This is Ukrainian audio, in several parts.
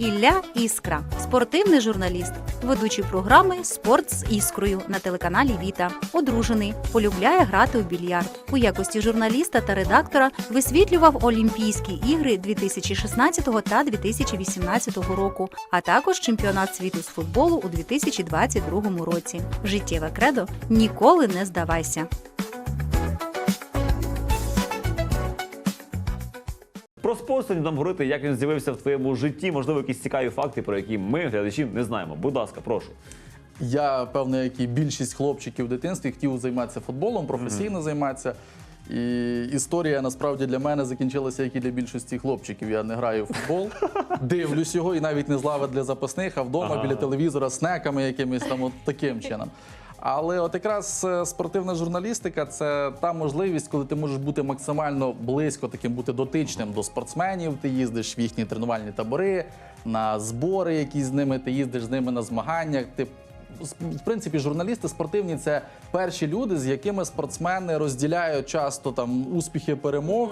Ілля Іскра, спортивний журналіст, ведучий програми Спорт з іскрою на телеканалі Віта. Одружений, полюбляє грати у більярд. У якості журналіста та редактора висвітлював Олімпійські ігри 2016 та 2018 року, а також чемпіонат світу з футболу у 2022 році. Життєве кредо ніколи не здавайся. Про спорт сьогодні нам говорити, як він з'явився в твоєму житті, можливо, якісь цікаві факти, про які ми, глядачі, не знаємо. Будь ласка, прошу. Я, певно, як і більшість хлопчиків в дитинстві, хотів займатися футболом, професійно займатися. І історія насправді для мене закінчилася, як і для більшості хлопчиків. Я не граю в футбол, дивлюсь його і навіть не з лави для запасних, а вдома Ага. біля телевізора снеками якимись там от таким чином. Але от якраз е, спортивна журналістика це та можливість, коли ти можеш бути максимально близько таким бути дотичним до спортсменів. Ти їздиш в їхні тренувальні табори, на збори, які з ними, ти їздиш з ними на змаганнях. Ти в принципі, журналісти спортивні це перші люди, з якими спортсмени розділяють часто там успіхи перемог.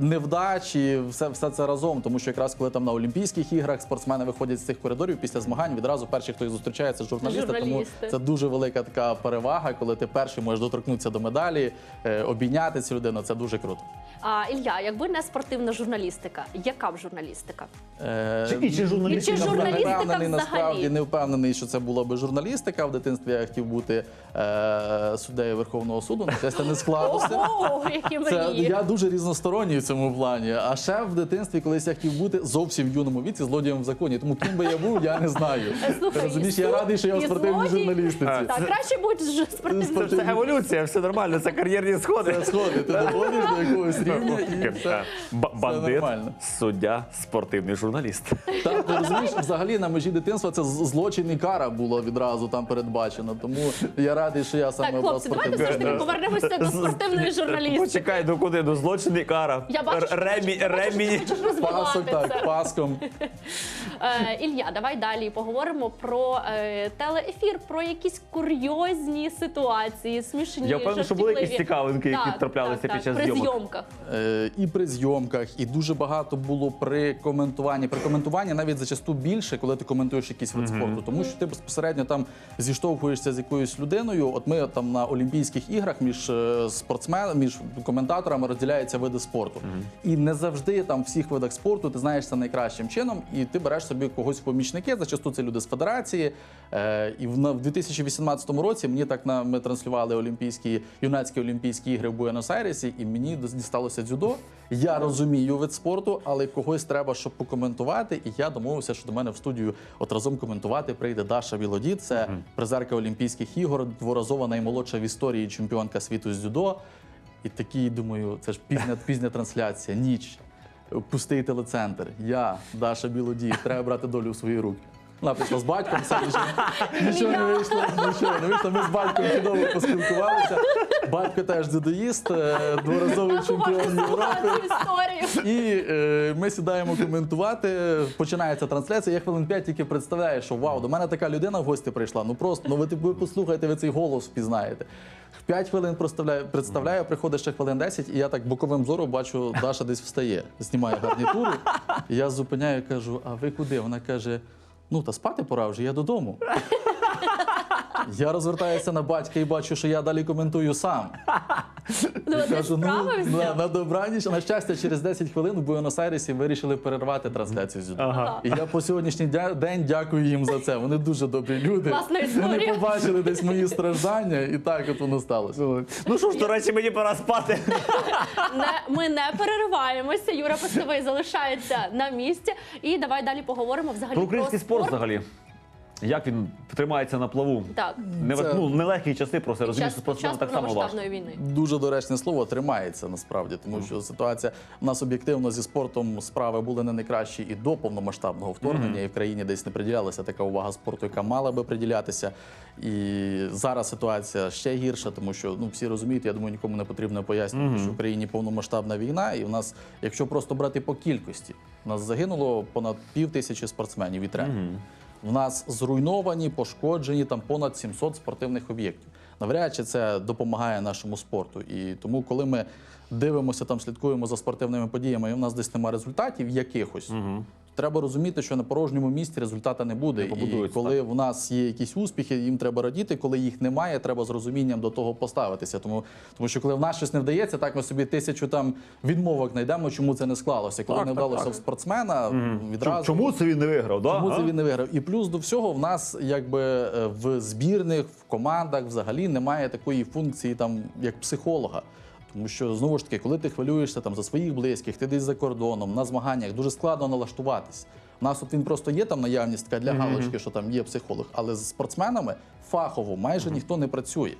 Невдачі, все, все це разом, тому що якраз коли там на Олімпійських іграх спортсмени виходять з цих коридорів після змагань, відразу перші, хто їх зустрічає, це журналісти. Журналісти. Тому це дуже велика така перевага, коли ти перший можеш доторкнутися до медалі, е, обійняти цю людину. Це дуже круто. А Ілля, якби не спортивна журналістика, яка б журналістика? Е, Чи- і чи журналістика І чи журналістика не впевнений, взагалі? насправді не впевнений, що це була би журналістика. В дитинстві я хотів бути е, суддею Верховного суду. На щастя, не склалося. Ого, які Це мрії! я дуже різносторонній в цьому плані. А ще в дитинстві, колись я хотів бути зовсім в юному віці злодієм в законі. Тому ким би я був, я не знаю. Слухай, Розумієш, я радий, що я в і спортивній злодій. журналістиці. Так, краще будь ж спортивним. Спортивний. Це еволюція, все нормально, це кар'єрні сходи. Це сходи, ти доходиш до якогось рівня і все. Б- Бандит, нормально. суддя, спортивний журналіст. Так, ти розумієш, взагалі на межі дитинства це з- злочин і кара було відразу там передбачено. Тому я радий, що я саме Так, обрав хлопці, давайте все ж таки повернемося до спортивної журналістики. Почекай, до куди? До злочин і кара. Я бачу, що Ремі, ти хочеш- ремі. ти хочеш розвивати Пасок, це. так, паском. Е, Ілля, давай далі поговоримо про е, телеефір, про якісь курйозні ситуації, смішні. Я впевнений, що були якісь цікавинки, які Так, траплялися так, під час так, при зйомок. зйомках. Е, і при зйомках, і дуже багато було при коментуванні. При коментуванні навіть зачасту більше, коли ти коментуєш якийсь вид спорту, тому що ти безпосередньо там зіштовхуєшся з якоюсь людиною. От ми там на Олімпійських іграх між е, спортсменами, між коментаторами розділяються види спорту. І не завжди там в всіх видах спорту ти знаєшся найкращим чином, і ти береш собі когось в помічники. Зачасту це люди з федерації. Е, і в, в 2018 році мені так на ми транслювали олімпійські юнацькі олімпійські ігри в Буенос-Айресі, і мені дісталося дзюдо. Я розумію вид спорту, але когось треба, щоб покоментувати. І я домовився, що до мене в студію от разом коментувати прийде Даша Вілодід. Це призерка Олімпійських ігор, дворазова наймолодша в історії чемпіонка світу з дзюдо. І такий думаю, це ж пізня, пізня трансляція, ніч, пустий телецентр. Я, Даша Білодій, треба брати долю в свої руки. Вона прийшла з батьком, все нічого, не вийшло, нічого не вийшло. Ми з батьком чудово поспілкувалися. Батько теж дзюдоїст, е, дворазовий чемпіон Європи. І е, ми сідаємо коментувати. Починається трансляція. Я хвилин 5 тільки представляю, що вау, до мене така людина в гості прийшла. Ну просто ну ви, ви послухайте, ви цей голос впізнаєте. П'ять хвилин представляю, представляю, приходить ще хвилин 10, і я так боковим зором бачу, Даша десь встає, знімає гарнітуру. Я зупиняю, кажу: а ви куди? Вона каже: ну та спати пора вже, я додому. Я розвертаюся на батька і бачу, що я далі коментую сам. Ну, ти Кажу, ну, на, на добраніч. На щастя, через 10 хвилин в Буенос-Айресі вирішили перервати трансляцію з. Ага. І я по сьогоднішній дя- день дякую їм за це. Вони дуже добрі люди. Класна Вони історія. побачили десь мої страждання, і так от воно сталося. Ну що ж, до речі, мені пора спати. Не, ми не перериваємося. Юра Постовий залишається на місці. І давай далі поговоримо взагалі Про український спорт взагалі. Як він тримається на плаву? Так. Не, Це- ну, нелегкі часи, просто розумієш, Час, що спортсменам так само важко. повномасштабної війни. Дуже доречне слово тримається насправді, тому що ситуація у нас об'єктивно зі спортом справи були не найкращі і до повномасштабного вторгнення, і в країні десь не приділялася така увага спорту, яка мала би приділятися. І зараз ситуація ще гірша, тому що ну всі розуміють, я думаю, нікому не потрібно пояснювати, що в країні повномасштабна війна, і в нас, якщо просто брати по кількості, у нас загинуло понад пів тисячі спортсменів і тренерів. В нас зруйновані, пошкоджені там понад 700 спортивних об'єктів. Навряд чи це допомагає нашому спорту. І тому, коли ми дивимося там, слідкуємо за спортивними подіями, і в нас десь немає результатів якихось, треба розуміти, що на порожньому місці результату не буде. Не І коли в нас є якісь успіхи, їм треба радіти. Коли їх немає, треба з розумінням до того поставитися. Тому, тому що коли в нас щось не вдається, так ми собі тисячу там відмовок знайдемо, чому це не склалося. Коли Так, не так, вдалося так. в спортсмена, відразу Чому це він не виграв? Да? Чому це він не виграв? І плюс до всього в нас якби е, в збірних, в командах взагалі немає такої функції, там як психолога. Тому що знову ж таки, коли ти хвилюєшся там за своїх близьких, ти десь за кордоном, на змаганнях дуже складно налаштуватись. У нас от він просто є там наявність така для галочки, що там є психолог, але з спортсменами фахово майже ніхто не працює.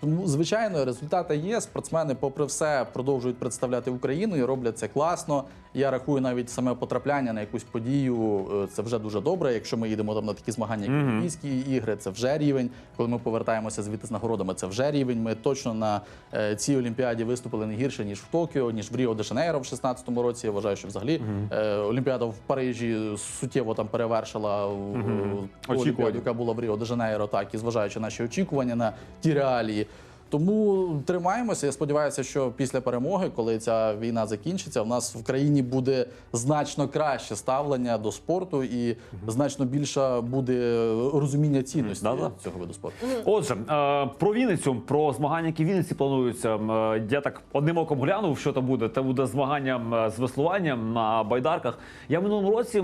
Тому, звичайно, результати є. Спортсмени, попри все, продовжують представляти Україну і роблять це класно. Я рахую навіть саме потрапляння на якусь подію. е, Це вже дуже добре. Якщо ми їдемо там на такі змагання, як Олімпійські ігри, це вже рівень. Коли ми повертаємося звідти з нагородами, це вже рівень. Ми точно на е, цій олімпіаді виступили не гірше ніж в Токіо, ніж в Ріо де Жанейро в 16-му році. Я вважаю, що взагалі е, Олімпіада в Парижі суттєво там перевершила ту Очікування. олімпіаду, яка була в Ріо де Жанейро, так і зважаючи наші очікування на ті реалії. Тому тримаємося. Я сподіваюся, що після перемоги, коли ця війна закінчиться, в нас в країні буде значно краще ставлення до спорту і значно більше буде розуміння цінності Да-да. цього виду спорту. Отже, е, про Вінницю, про змагання, які в Вінниці плануються. Е, Я так одним оком глянув, що там буде. Це буде змагання е, з веслуванням на байдарках. Я в минулому році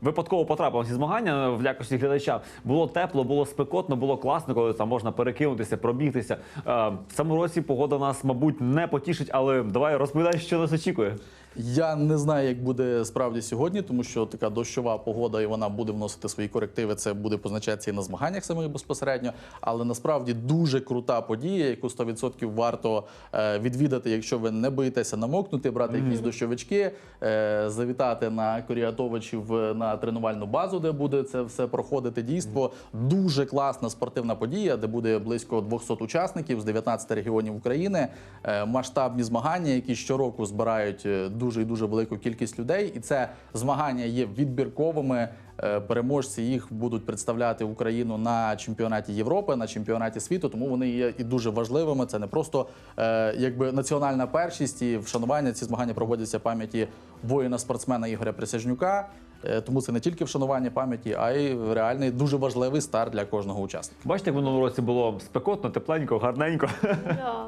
випадково потрапив ці змагання в якості глядача. Було тепло, було спекотно, було класно, коли там можна перекинутися, пробігтися. Е, В цьому році погода нас, мабуть, не потішить, але давай розповідай, що нас очікує. Я не знаю, як буде справді сьогодні, тому що така дощова погода і вона буде вносити свої корективи. Це буде позначатися і на змаганнях самих безпосередньо. Але насправді дуже крута подія, яку 100% варто е, відвідати, якщо ви не боїтеся намокнути, брати якісь дощовички, е, завітати на Коріатовичів на тренувальну базу, де буде це все проходити. Дійство дуже класна спортивна подія, де буде близько 200 учасників з 19 регіонів України. Е, Масштабні змагання, які щороку збирають е, дуже і дуже велику кількість людей. І це змагання є відбірковими. Е, Переможці їх будуть представляти Україну на чемпіонаті Європи, на чемпіонаті світу. Тому вони є і дуже важливими. Це не просто е, якби національна першість і вшанування. Ці змагання проводяться пам'яті воїна-спортсмена Ігоря Присяжнюка. Е, Тому це не тільки вшанування пам'яті, а й реальний дуже важливий старт для кожного учасника. Бачите, як в минулому році було спекотно, тепленько, гарненько. Да.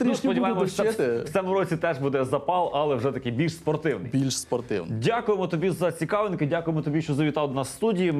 Ну, сподіваємося, в цьому році теж буде запал, але вже такий більш спортивний. Більш спортивний. Дякуємо тобі за цікавинки. Дякуємо тобі, що завітав до нас в студії.